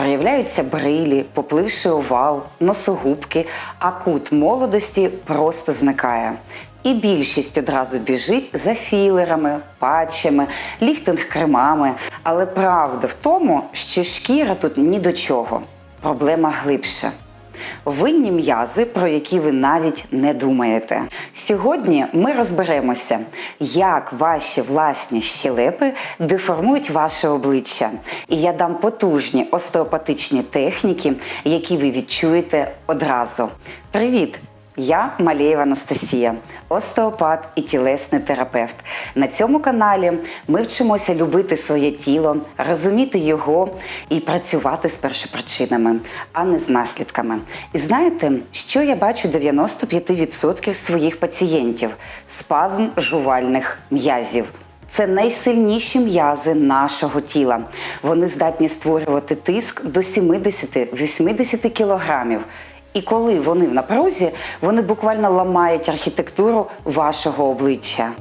Проявляються брилі, попливший овал, носогубки, а кут молодості просто зникає. І більшість одразу біжить за філерами, патчами, ліфтинг-кремами. Але правда в тому, що шкіра тут ні до чого. Проблема глибша. Винні м'язи, про які ви навіть не думаєте. Сьогодні ми розберемося, як ваші власні щелепи деформують ваше обличчя. І я дам потужні остеопатичні техніки, які ви відчуєте одразу. Привіт! Я Малєєва Анастасія, остеопат і тілесний терапевт. На цьому каналі ми вчимося любити своє тіло, розуміти його і працювати з першопричинами, а не з наслідками. І знаєте, що я бачу 95% своїх пацієнтів спазм жувальних м'язів. Це найсильніші м'язи нашого тіла. Вони здатні створювати тиск до 70-80 кілограмів. І коли вони в напрузі, вони буквально ламають архітектуру вашого обличчя.